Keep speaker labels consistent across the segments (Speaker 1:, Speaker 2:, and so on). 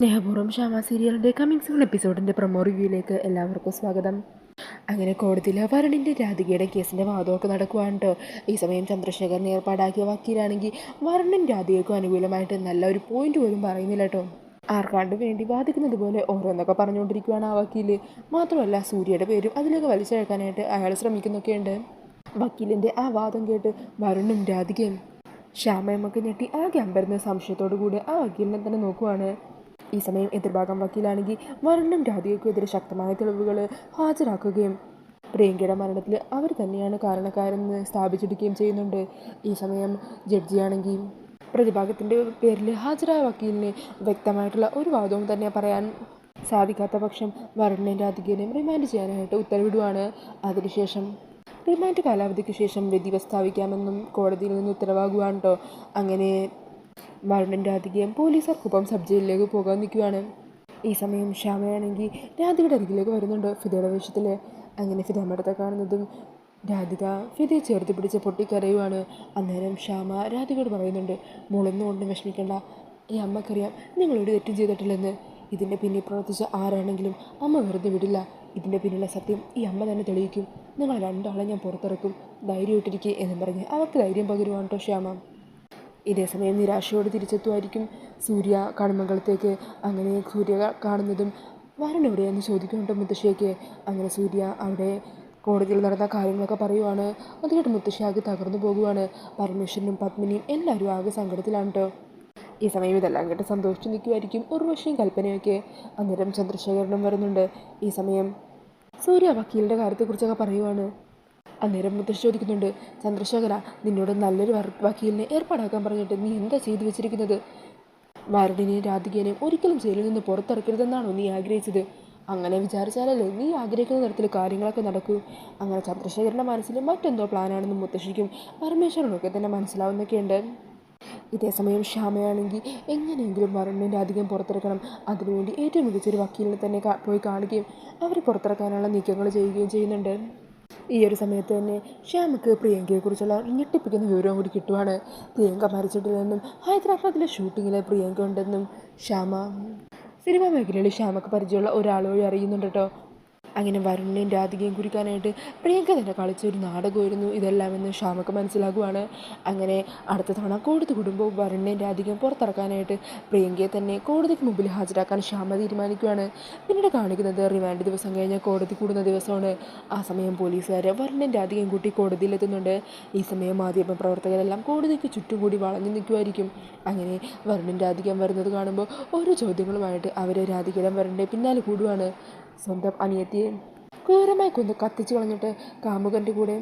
Speaker 1: സ്നേഹപൂർവം ശ്യാമ സീരിയലിന്റെ coming soon എപ്പിസോഡിന്റെ പ്രൊമോ റിവ്യൂയിലേക്ക് എല്ലാവർക്കും സ്വാഗതം. അങ്ങനെ കോടതിയിൽ വരുണിന്റെ രാധികയുടെ കേസിന്റെ വാദമൊക്കെ നടക്കുവാണ് ഈ സമയം ചന്ദ്രശേഖരൻ ഏർപ്പാടാക്കിയ വക്കീലാണെങ്കിൽ വരണൻ രാധികയ്ക്കും അനുകൂലമായിട്ട് നല്ല ഒരു പോയിന്റ് പോലും പറയുന്നില്ല കേട്ടോ ആർക്കാണ്ട് വേണ്ടി വാദിക്കുന്നത് പോലെ ഓരോന്നൊക്കെ പറഞ്ഞുകൊണ്ടിരിക്കുകയാണ് ആ വക്കീൽ മാത്രമല്ല സൂര്യയുടെ പേരും അതിലേക്ക് വലിച്ചഴക്കാനായിട്ട് അയാൾ ശ്രമിക്കുന്നൊക്കെയുണ്ട്. വക്കീലിന്റെ ആ വാദം കേട്ട് വരുണും രാധികയും ശ്യാമയമ്മക്ക് ഞെട്ടി ആകെ അമ്പരുന്ന സംശയത്തോടു കൂടി ആ വക്കീലിനെ തന്നെ നോക്കുവാണ്. ഈ സമയം എതിർഭാഗം വക്കീലാണെങ്കിൽ മരണം രാധികയ്ക്കുമെതിരെ ശക്തമായ തെളിവുകൾ ഹാജരാക്കുകയും പ്രിയങ്കയുടെ മരണത്തിൽ അവർ തന്നെയാണ് കാരണക്കാരെന്ന് സ്ഥാപിച്ചെടുക്കുകയും ചെയ്യുന്നുണ്ട്. ഈ സമയം ജഡ്ജിയാണെങ്കിൽ പ്രതിഭാഗത്തിന്റെ പേരിൽ ഹാജരായ വക്കീലിന് വ്യക്തമായിട്ടുള്ള ഒരു വാദവും തന്നെ പറയാൻ സാധിക്കാത്ത പക്ഷം വരുണിനെയും രാധികേനെയും റിമാൻഡ് ചെയ്യാനായിട്ട് ഉത്തരവിടുവാണ്. അതിനുശേഷം റിമാൻഡ് കാലാവധിക്ക് ശേഷം വിധി പ്രസ്താവിക്കാമെന്നും കോടതിയിൽ നിന്ന് ഉത്തരവാകുവാണ് കേട്ടോ അങ്ങനെ വരുണൻ രാധികയും പോലീസുകാർക്കൊപ്പം സബ് ജയിലിലേക്ക് പോകാൻ നിൽക്കുകയാണ് ഈ സമയം ശ്യാമയാണെങ്കിൽ രാധികയുടെ അരികിലേക്ക് വരുന്നുണ്ട് ഫിദയുടെ വേഷത്തിൽ അങ്ങനെ ഫിദ മടത്തെ കാണുന്നതും രാധിക ഫിദയെ ചേർത്ത് പിടിച്ച് പൊട്ടിക്കരയുവാണ് അന്നേരം ശ്യാമ രാധികയോട് പറയുന്നുണ്ട് മോളൊന്നും കൊണ്ട് വിഷമിക്കേണ്ട. ഈ അമ്മക്കറിയാം നിങ്ങളോട് തെറ്റും ചെയ്തിട്ടില്ലെന്ന്. ഇതിന്റെ പിന്നിൽ പ്രവർത്തിച്ച ആരാണെങ്കിലും അമ്മ വെറുതെ വിടില്ല. ഇതിന്റെ പിന്നിലെ സത്യം ഈ അമ്മ തന്നെ തെളിയിക്കും. നിങ്ങൾ രണ്ടാളെ ഞാൻ പുറത്തിറക്കും. ധൈര്യമായിട്ടിരിക്കുക എന്നും പറഞ്ഞ് അവർക്ക് ധൈര്യം പകരുവാണ് കേട്ടോ ശ്യാമ. ഇതേസമയം നിരാശയോടെ തിരിച്ചെത്തുമായിരിക്കും സൂര്യ കണിമംഗലത്തേക്ക് അങ്ങനെ സൂര്യ കാണുന്നതും വരൻ എവിടെയെന്ന് ചോദിക്കുന്നുണ്ട് മുത്തശ്ശിയൊക്കെ. അങ്ങനെ സൂര്യ അവിടെ കോടതിയിൽ നടന്ന കാര്യങ്ങളൊക്കെ പറയുവാണ്. അത് മുത്തശ്ശി ആകെ തകർന്നു പോകുവാണ്. പരമേശ്വരനും പത്മിനിയും എല്ലാവരും ആകെ സങ്കടത്തിലാണ് ഈ സമയം ഇതെല്ലാം കേട്ട് സന്തോഷിച്ച് നിൽക്കുമായിരിക്കും ഉർവശിയും കൽപ്പനയൊക്കെ. അന്നേരം ചന്ദ്രശേഖരനും വരുന്നുണ്ട്. ഈ സമയം സൂര്യ വക്കീലിന്റെ കാര്യത്തെക്കുറിച്ചൊക്കെ പറയുവാണ്. അന്നേരം മുത്തശ്ശി ചോദിക്കുന്നുണ്ട് ചന്ദ്രശേഖര നിന്നോട് നല്ലൊരു വക്കീലിനെ ഏർപ്പാടാക്കാൻ പറഞ്ഞിട്ട് നീ എന്താ ചെയ്തു വെച്ചിരിക്കുന്നത്? വരുണിനെയും രാധികേനെയും ഒരിക്കലും ജയിലിൽ നിന്ന് പുറത്തിറക്കരുതെന്നാണോ നീ ആഗ്രഹിച്ചത്? അങ്ങനെ വിചാരിച്ചാലല്ലേ നീ ആഗ്രഹിക്കുന്ന തരത്തിൽ കാര്യങ്ങളൊക്കെ നടക്കൂ. അങ്ങനെ ചന്ദ്രശേഖരന്റെ മനസ്സിൽ മറ്റെന്തോ പ്ലാനാണെന്ന് മുത്തശ്ശിക്കും പരമേശ്വരനൊക്കെ തന്നെ മനസ്സിലാവുന്നൊക്കെയുണ്ട്. ഇതേസമയം ശ്യാമയാണെങ്കിൽ എങ്ങനെയെങ്കിലും വരുണിന്റെ അധികം പുറത്തിറക്കണം. അതിനുവേണ്ടി ഏറ്റവും മികച്ചൊരു വക്കീലിനെ തന്നെ പോയി കാണുകയും അവർ പുറത്തിറക്കാനുള്ള നീക്കങ്ങൾ ചെയ്യുകയും ചെയ്യുന്നുണ്ട്. ഈ ഒരു സമയത്ത് തന്നെ ശ്യാമക്ക് പ്രിയങ്കയെക്കുറിച്ചുള്ള ഒരു ഞെട്ടിപ്പിക്കുന്ന വിവരവും കൂടി കിട്ടുവാണ്. പ്രിയങ്ക മരിച്ചിട്ടില്ലെന്നും ഹൈദരാബാദിലെ ഷൂട്ടിങ്ങിൽ പ്രിയങ്ക ഉണ്ടെന്നും ശ്യാമ സിനിമാ മേഖലയിൽ ശ്യാമക്ക് പരിചയമുള്ള ഒരാൾ വഴി അറിയുന്നുണ്ട് കേട്ടോ. അങ്ങനെ വരുണിനെയും രാധികയും കുറിക്കാനായിട്ട് പ്രിയങ്ക തന്നെ കളിച്ച ഒരു നാടകമായിരുന്നു. ഇതെല്ലാമെന്ന് ശ്യാമക്ക് മനസ്സിലാകുവാണ് അങ്ങനെ അടുത്ത തവണ കോടതി കുടുംബവും വരുണിനെയും രാധികയും പുറത്തിറക്കാനായിട്ട് പ്രിയങ്കയെ തന്നെ കോടതിക്ക് മുമ്പിൽ ഹാജരാക്കാൻ ശ്യാമ തീരുമാനിക്കുകയാണ് പിന്നീട് കാണിക്കുന്നത് റിമാൻഡ് ദിവസം കഴിഞ്ഞ് കോടതി കൂടുന്ന ദിവസമാണ്. ആ സമയം പോലീസുകാർ വരുണിനെയും രാധികയും കൂട്ടി കോടതിയിലെത്തുന്നുണ്ട് ഈ സമയം മാധ്യമ പ്രവർത്തകരെല്ലാം കോടതിക്ക് ചുറ്റും കൂടി വളഞ്ഞു നിൽക്കുമായിരിക്കും അങ്ങനെ വരുണും രാധികയും വരുന്നത് കാണുമ്പോൾ ഓരോ ചോദ്യങ്ങളുമായിട്ട് അവർ രാധികയുടെ വരുണിന്റെ പിന്നാലെ കൂടുവാണ്. സ്വന്തം അനിയത്തിയെ ക്രൂരമായി കൊന്ന് കത്തിച്ചു കളഞ്ഞിട്ട് കാമുകന്റെ കൂടെ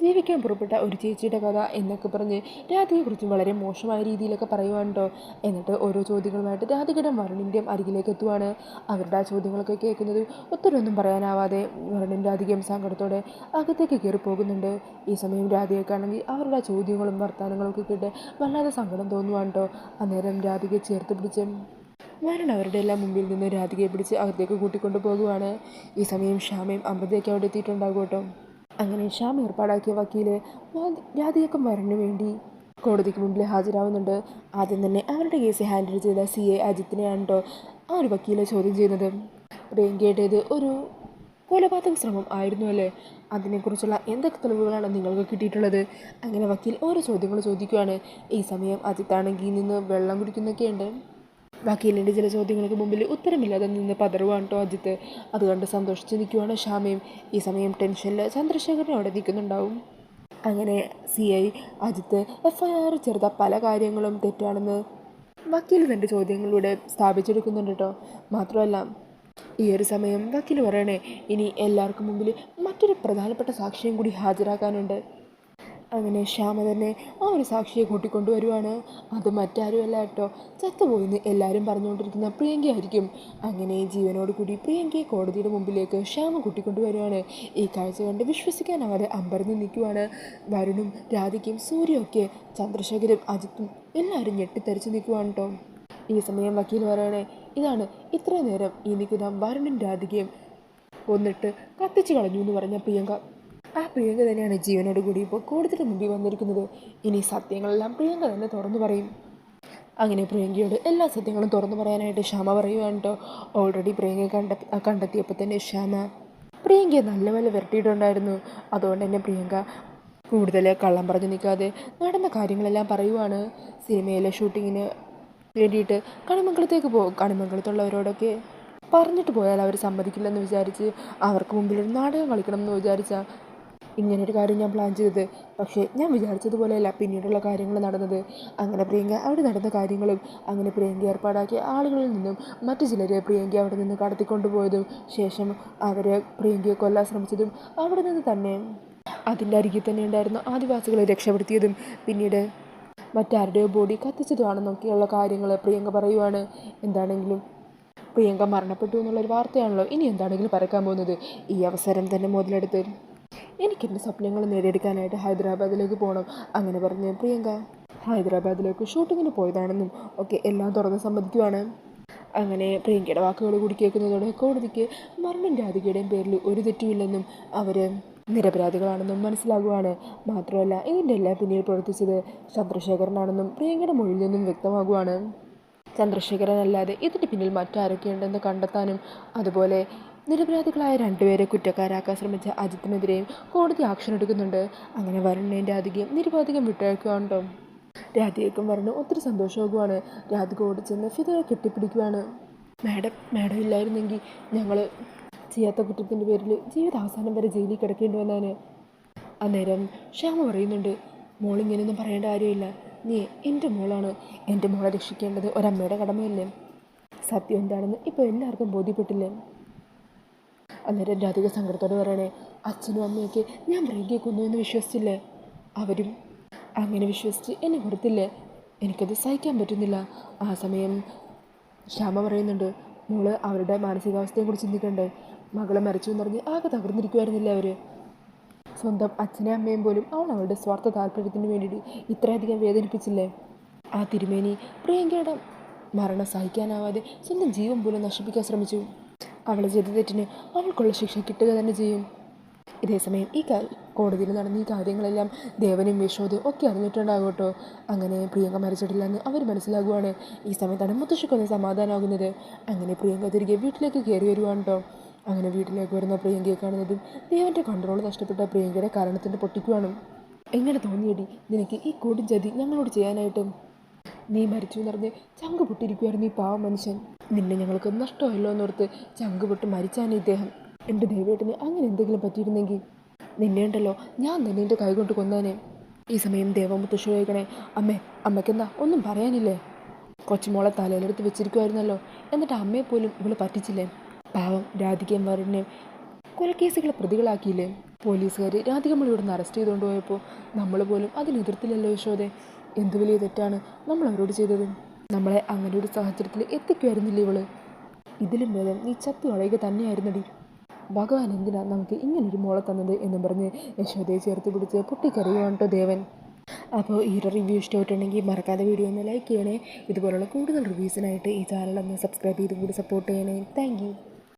Speaker 1: ജീവിക്കാൻ പുറപ്പെട്ട ഒരു ചേച്ചിയുടെ കഥ എന്നൊക്കെ പറഞ്ഞ് രാധികയെക്കുറിച്ചും വളരെ മോശമായ രീതിയിലൊക്കെ പറയുവാണ്ടോ എന്നിട്ട് ഓരോ ചോദ്യങ്ങളുമായിട്ട് രാധികയുടെ വരുണിന്റെയും അരികിലേക്ക് എത്തുവാണ്. അവരുടെ ആ ചോദ്യങ്ങളൊക്കെ കേൾക്കുന്നത് ഒത്തിരിയൊന്നും പറയാനാവാതെ വരുണിൻ രാധികയും സങ്കടത്തോടെ അകത്തേക്ക് കയറി പോകുന്നുണ്ട്. ഈ സമയം രാധികക്കാണെങ്കിൽ അവരുടെ ആ ചോദ്യങ്ങളും വർത്തമാനങ്ങളും ഒക്കെ കേട്ട് വല്ലാതെ സങ്കടം തോന്നുവാണ്ടോ അന്നേരം രാധികയെ ചേർത്ത് പിടിച്ച് വരൺ അവരുടെ എല്ലാം മുമ്പിൽ നിന്ന് രാധികയെ പിടിച്ച് അകത്തേക്ക് കൂട്ടിക്കൊണ്ടു പോകുവാണ്. ഈ സമയം ശ്യാമയും അമൃതയൊക്കെ അവിടെ എത്തിയിട്ടുണ്ടാകും കേട്ടോ. അങ്ങനെ ശ്യാം ഏർപ്പാടാക്കിയ വക്കീൽ വാ- രാധികക്കും വരണിന് വേണ്ടി കോടതിക്ക് മുമ്പിൽ ഹാജരാവുന്നുണ്ട്. ആദ്യം തന്നെ അവരുടെ കേസ് ഹാൻഡിൽ ചെയ്ത സി എ അജിത്തിനെയാണ് ആ ഒരു വക്കീലെ ചോദ്യം ചെയ്യുന്നത്. പ്രിയങ്കയുടേത് ഒരു കൊലപാതക ശ്രമം ആയിരുന്നു അല്ലേ? അതിനെക്കുറിച്ചുള്ള എന്തൊക്കെ തെളിവുകളാണ് നിങ്ങൾക്ക് കിട്ടിയിട്ടുള്ളത്? അങ്ങനെ വക്കീൽ ഓരോ ചോദ്യങ്ങൾ ചോദിക്കുകയാണ് ഈ സമയം അജിത്താണെങ്കിൽ നിന്ന് വെള്ളം കുടിക്കുന്നൊക്കെയുണ്ട്. വക്കീലിന്റെ ചില ചോദ്യങ്ങൾക്ക് മുമ്പിൽ ഉത്തരമില്ലാതെ നിന്ന് പതറുവാണ് കേട്ടോ അജിത്ത്. അത് കണ്ട് സന്തോഷിച്ച് നിൽക്കുവാണ് ഷാമയും. ഈ സമയം ടെൻഷനിൽ ചന്ദ്രശേഖരനെ അവിടെ നിൽക്കുന്നുണ്ടാവും. അങ്ങനെ C I Ajith F I R പല കാര്യങ്ങളും തെറ്റാണെന്ന് വക്കീൽ തന്റെ ചോദ്യങ്ങളിലൂടെ സ്ഥാപിച്ചെടുക്കുന്നുണ്ട് കേട്ടോ മാത്രമല്ല ഈ ഒരു സമയം വക്കീൽ പറയണേ ഇനി എല്ലാവർക്കും മുമ്പിൽ മറ്റൊരു പ്രധാനപ്പെട്ട സാക്ഷിയും കൂടി ഹാജരാക്കാനുണ്ട്. അങ്ങനെ ശ്യാമ തന്നെ ആ ഒരു സാക്ഷിയെ കൂട്ടിക്കൊണ്ടുവരുവാണ്. അത് മറ്റാരുമല്ല കേട്ടോ. ചത്തുപോയിന്ന് എല്ലാവരും പറഞ്ഞുകൊണ്ടിരിക്കുന്ന പ്രിയങ്കയായിരിക്കും അങ്ങനെ ജീവനോട് കൂടി പ്രിയങ്കയെ കോടതിയുടെ മുമ്പിലേക്ക് ശ്യാമ കൂട്ടിക്കൊണ്ടുവരുവാണ്. ഈ കാഴ്ച കണ്ട് വിശ്വസിക്കാനാവാതെ അമ്പരന്ന് നിൽക്കുവാണ് വരുണും രാധികയും സൂര്യയൊക്കെ ചന്ദ്രശേഖരും അജിത്തും എല്ലാവരും ഞെട്ടിത്തെറിച്ച് നിൽക്കുവാണ് കേട്ടോ. ഈ സമയം വക്കീൽ പറയണേ ഇതാണ് ഇത്രയും നേരം ഈ നിൽക്കുന്ന വരുണും രാധികയും കൊന്നിട്ട് കത്തിച്ചു കളഞ്ഞു എന്ന് പറഞ്ഞ പ്രിയങ്ക. ആ പ്രിയങ്ക തന്നെയാണ് ജീവനോട് കൂടി ഇപ്പോൾ കൂടുതൽ മുമ്പിൽ വന്നിരിക്കുന്നത്. ഇനി സത്യങ്ങളെല്ലാം പ്രിയങ്ക തന്നെ തുറന്നു പറയും. അങ്ങനെ പ്രിയങ്കയോട് എല്ലാ സത്യങ്ങളും തുറന്നു പറയാനായിട്ട് ശ്യാമ പറയുകയാണ് കേട്ടോ. ഓൾറെഡി പ്രിയങ്ക കണ്ട കണ്ടെത്തിയപ്പോൾ തന്നെ ശ്യാമ പ്രിയങ്കയെ നല്ലപോലെ വിരട്ടിയിട്ടുണ്ടായിരുന്നു. അതുകൊണ്ട് തന്നെ പ്രിയങ്ക കൂടുതൽ കള്ളം പറഞ്ഞു നിൽക്കാതെ നടന്ന കാര്യങ്ങളെല്ലാം പറയുവാണ്. സിനിമയിലെ ഷൂട്ടിങ്ങിന് വേണ്ടിയിട്ട് കണിമംഗലത്തേക്ക് പോകും കണിമംഗലത്തുള്ളവരോടൊക്കെ പറഞ്ഞിട്ട് പോയാൽ അവർ സമ്മതിക്കില്ലെന്ന് വിചാരിച്ച് അവർക്ക് മുമ്പിൽ ഒരു നാടകം കളിക്കണം എന്ന് വിചാരിച്ചാൽ ഇങ്ങനൊരു കാര്യം ഞാൻ പ്ലാൻ ചെയ്തത്. പക്ഷേ ഞാൻ വിചാരിച്ചതുപോലെയല്ല പിന്നീടുള്ള കാര്യങ്ങൾ നടന്നത്. അങ്ങനെ പ്രിയങ്ക അവിടെ നടന്ന കാര്യങ്ങളും അങ്ങനെ പ്രിയങ്ക ഏർപ്പാടാക്കിയ ആളുകളിൽ നിന്നും മറ്റു ചിലരെ പ്രിയങ്ക അവിടെ നിന്ന് കടത്തിക്കൊണ്ടുപോയതും ശേഷം അവരെ പ്രിയങ്കയെ കൊല്ലാൻ ശ്രമിച്ചതും അവിടെ നിന്ന് തന്നെ അതിന്റെ അരികിൽ തന്നെ ഉണ്ടായിരുന്ന ആദിവാസികളെ രക്ഷപ്പെടുത്തിയതും പിന്നീട് മറ്റാരുടെയോ ബോഡി കത്തിച്ചതുമാണെന്നൊക്കെയുള്ള കാര്യങ്ങൾ പ്രിയങ്ക പറയുവാണ്. എന്താണെങ്കിലും പ്രിയങ്ക മരണപ്പെട്ടു എന്നുള്ളൊരു വാർത്തയാണല്ലോ. ഇനി എന്താണെങ്കിലും പറക്കാൻ പോകുന്നത്. ഈ അവസരം തന്നെ മുതലെടുത്ത്. എനിക്കെന്റെ സ്വപ്നങ്ങൾ നേടിയെടുക്കാനായിട്ട് ഹൈദരാബാദിലേക്ക് പോകണം. അങ്ങനെ പറഞ്ഞ് പ്രിയങ്ക ഹൈദരാബാദിലേക്ക് ഷൂട്ടിങ്ങിന് പോയതാണെന്നും ഒക്കെ എല്ലാം തുറന്ന് സമ്മതിക്കുവാണ്. അങ്ങനെ പ്രിയങ്കയുടെ വാക്കുകൾ കൂടി കേൾക്കുന്നതോടെ കോടതിക്ക് മരണം രാധികയുടെയും പേരിൽ ഒരു തെറ്റുമില്ലെന്നും അവർ നിരപരാധികളാണെന്നും മനസ്സിലാകുവാണ്. മാത്രമല്ല ഇതിന്റെ എല്ലാം പിന്നിൽ പ്രവർത്തിച്ചത് ചന്ദ്രശേഖരനാണെന്നും പ്രിയങ്കയുടെ മൊഴിയിൽ നിന്നും വ്യക്തമാകുവാണ്. ചന്ദ്രശേഖരനല്ലാതെ ഇതിന്റെ പിന്നിൽ മറ്റാരൊക്കെയുണ്ടെന്ന് കണ്ടെത്താനും അതുപോലെ നിരപരാധികളായ രണ്ടുപേരെ കുറ്റക്കാരാക്കാൻ ശ്രമിച്ച അജിത്തിനെതിരെയും കോടതി ആക്ഷൻ എടുക്കുന്നുണ്ട്. അങ്ങനെ വരുണിനെയും രാധികയും നിരപരാധികം വിട്ടയക്കുകയുണ്ടോ രാധികയ്ക്കും പറഞ്ഞു ഒത്തിരി സന്തോഷമാകുവാണ്. രാധിക ഓടിച്ചെന്ന് ഫിതയെ കെട്ടിപ്പിടിക്കുവാണ്. മാഡം മാഡം ഇല്ലായിരുന്നെങ്കിൽ ഞങ്ങൾ ചെയ്യാത്ത കുറ്റത്തിന്റെ പേരിൽ ജീവിതാവസാനം വരെ ജയിലിൽ കിടക്കേണ്ടി വന്നാണ് അന്നേരം ശ്യാമ പറയുന്നുണ്ട് മോളിങ്ങനെയൊന്നും പറയേണ്ട കാര്യമില്ല. നീ എന്റെ മോളാണ്. എന്റെ മോളെ രക്ഷിക്കേണ്ടത് ഒരമ്മയുടെ കടമയല്ലേ? സത്യം എന്താണെന്ന് ഇപ്പോൾ എല്ലാവർക്കും ബോധ്യപ്പെട്ടില്ലേ? അന്നേരം രാധിക സങ്കടത്തോട് പറയണേ അച്ഛനും അമ്മയൊക്കെ ഞാൻ ബ്രേക്കിയെ കൊന്നു എന്ന് വിശ്വസിച്ചില്ലേ? അവരും അങ്ങനെ വിശ്വസിച്ച് എന്നെ കൊടുത്തില്ലേ എനിക്കത് സഹിക്കാൻ പറ്റുന്നില്ല. ആ സമയം ശ്യാമ പറയുന്നുണ്ട് മോൾ അവരുടെ മാനസികാവസ്ഥയെക്കുറിച്ച് ചിന്തിക്കണ്ടേ? മകളെ മരിച്ചു എന്ന് പറഞ്ഞ് ആകെ തകർന്നിരിക്കുമായിരുന്നില്ലേ അവർ സ്വന്തം അച്ഛനെയും അമ്മയും പോലും അവൾ അവളുടെ സ്വാർത്ഥ താല്പര്യത്തിന് വേണ്ടിയിട്ട് ഇത്രയധികം വേദനിപ്പിച്ചില്ലേ? ആ തിരുമേനി പ്രിയങ്കയുടെ മരണം സഹിക്കാനാവാതെ സ്വന്തം ജീവൻ പോലും നശിപ്പിക്കാൻ ശ്രമിച്ചു. അവളെ ചെയ്ത തെറ്റിന് അവൾക്കുള്ള ശിക്ഷ കിട്ടുക തന്നെ ചെയ്യും. ഇതേസമയം ഈ കോടതിയിൽ നടന്ന ഈ കാര്യങ്ങളെല്ലാം ദേവനും യശോദയും ഒക്കെ അറിഞ്ഞിട്ടുണ്ടാകും കേട്ടോ. അങ്ങനെ പ്രിയങ്ക മരിച്ചിട്ടില്ലെന്ന് അവർ മനസ്സിലാകുവാണ്. ഈ സമയത്താണ് മുത്തശ്ശിക്കൊന്ന് സമാധാനമാകുന്നത് അങ്ങനെ പ്രിയങ്ക തിരികെ വീട്ടിലേക്ക് കയറി വരുവാണ് കേട്ടോ. അങ്ങനെ വീട്ടിലേക്ക് വരുന്ന പ്രിയങ്കയെ കാണുന്നതും ദേവന്റെ കൺട്രോൾ നഷ്ടപ്പെട്ട പ്രിയങ്കയുടെ കാരണത്തിന്റെ പൊട്ടിക്കുവാണ്. എങ്ങനെ തോന്നിയടി? നിനക്ക് ഈ കൊടും ചതി ഞങ്ങളോട് ചെയ്യാനായിട്ടും? നീ മരിച്ചു എന്ന് പറഞ്ഞ് ചങ്ക് പൊട്ടിയിരിക്കുമായിരുന്നു ഈ പാവ മനുഷ്യൻ. നിന്നെ ഞങ്ങൾക്ക് നഷ്ടമല്ലോ എന്നോർത്ത് ചങ്ക് പൊട്ട് മരിച്ചാണ് ഇദ്ദേഹം. എന്റെ ദൈവേട്ടന് അങ്ങനെ എന്തെങ്കിലും പറ്റിയിരുന്നെങ്കിൽ നിന്നെ ഉണ്ടല്ലോ ഞാൻ തന്നെ എന്റെ കൈകൊണ്ട് കൊന്നാനേ ഈ സമയം ദേവമുത്ത് ചോദിക്കണേ അമ്മേ അമ്മയ്ക്കെന്താ ഒന്നും പറയാനില്ലേ? കൊച്ചുമോളെ തലയിലെടുത്ത് വെച്ചിരിക്കുമായിരുന്നല്ലോ എന്നിട്ട് അമ്മയെ പോലും ഇവൾ പറ്റിച്ചില്ലേ? പാവം രാധികയും വരുണിനെ കൊലക്കേസുകളെ പ്രതികളാക്കിയില്ലേ? പോലീസുകാർ രാധികമ്മൾ ഇവിടുന്ന് അറസ്റ്റ് ചെയ്തുകൊണ്ട് പോയപ്പോൾ നമ്മൾ പോലും അതിനെതിർത്തില്ലല്ലോ യശോദെ. എന്ത് വലിയ തെറ്റാണ് നമ്മൾ അവരോട് ചെയ്തത്? നമ്മളെ അങ്ങനെ ഒരു സാഹചര്യത്തിൽ എത്തിക്കുമായിരുന്നില്ല ഇവൾ? ഇതിലും ഭേദം നീ ചത്തു കളയുക തന്നെയായിരുന്നടി. ഭഗവാൻ എന്തിനാ നമുക്ക് ഇങ്ങനൊരു മോളെ തന്നത് എന്ന് പറഞ്ഞ് യശോദയെ ചേർത്ത് പിടിച്ച് പൊട്ടിക്കറിയുവാണ് കേട്ടോ ദേവൻ. അപ്പോൾ ഈ ഒരു റിവ്യൂ ഇഷ്ടമായിട്ടുണ്ടെങ്കിൽ മറക്കാതെ വീഡിയോ ഒന്ന് ലൈക്ക് ചെയ്യണേ. ഇതുപോലുള്ള കൂടുതൽ റിവ്യൂസിനായിട്ട് ഈ ചാനൽ ഒന്ന് സബ്സ്ക്രൈബ് ചെയ്തും കൂടി സപ്പോർട്ട് ചെയ്യണേ. താങ്ക്